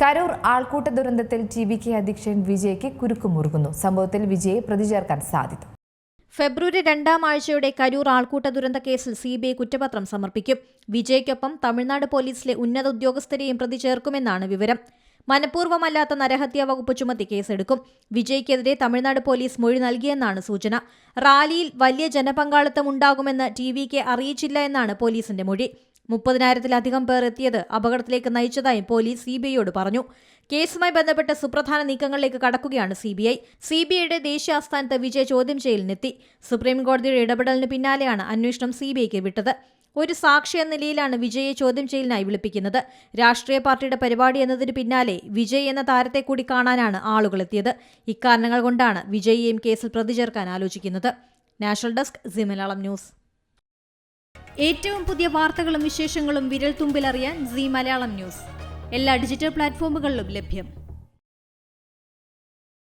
കരൂർ ആൾക്കൂട്ട ദുരന്തത്തിൽ T V K അധ്യക്ഷൻ വിജയ്ക്ക് കുരുക്കുമുറുകുന്നു. സംഭവത്തിൽ വിജയെ പ്രതി ചേർക്കാൻ സാധ്യത ഫെബ്രുവരി രണ്ടാം ആഴ്ചയോടെ കരൂർ ആൾക്കൂട്ട ദുരന്ത കേസിൽ സി ബി ഐ കുറ്റപത്രം സമർപ്പിക്കും. വിജയ്ക്കൊപ്പം തമിഴ്നാട് പോലീസിലെ ഉന്നത ഉദ്യോഗസ്ഥരെയും പ്രതി ചേർക്കുമെന്നാണ് വിവരം. മനഃപൂർവമല്ലാത്ത നരഹത്യാ വകുപ്പ് ചുമത്തി കേസെടുക്കും. വിജയ്ക്കെതിരെ തമിഴ്നാട് പോലീസ് മൊഴി നൽകിയെന്നാണ് സൂചന. റാലിയിൽ വലിയ ജനപങ്കാളിത്തം ഉണ്ടാകുമെന്ന് ടി വി കെ അറിയിച്ചില്ല എന്നാണ് പോലീസിന്റെ മൊഴി. മുപ്പതിനായിരത്തിലധികം പേർ എത്തിയത് അപകടത്തിലേക്ക് നയിച്ചതായും പോലീസ് സി ബി ഐയോട് പറഞ്ഞു. കേസുമായി ബന്ധപ്പെട്ട സുപ്രധാന നീക്കങ്ങളിലേക്ക് കടക്കുകയാണ് C B I. C B ഐയുടെ ദേശീയ ആസ്ഥാനത്ത് വിജയ് ചോദ്യം ചെയ്യലിനെത്തി. സുപ്രീംകോടതിയുടെ ഇടപെടലിന് പിന്നാലെയാണ് അന്വേഷണം സി ബി ഐക്ക് വിട്ടത്. ഒരു സാക്ഷി എന്ന നിലയിലാണ് വിജയെ ചോദ്യം ചെയ്യലിനായി വിളിപ്പിക്കുന്നത്. രാഷ്ട്രീയ പാർട്ടിയുടെ പരിപാടി എന്നതിന് പിന്നാലെ വിജയ് എന്ന താരത്തെ കൂടി കാണാനാണ് ആളുകൾ എത്തിയത്. ഇക്കാരണങ്ങൾ കൊണ്ടാണ് വിജയിയെയും കേസിൽ പ്രതി ചേർക്കാൻ ആലോചിക്കുന്നത്. National desk Zee Malayalam news. ഏറ്റവും പുതിയ വാർത്തകളും വിശേഷങ്ങളും വിരൽ തുമ്പിലറിയാൻ സി മലയാളം ന്യൂസ്. എല്ലാ ഡിജിറ്റൽ പ്ലാറ്റ്ഫോമുകളിലും ലഭ്യം.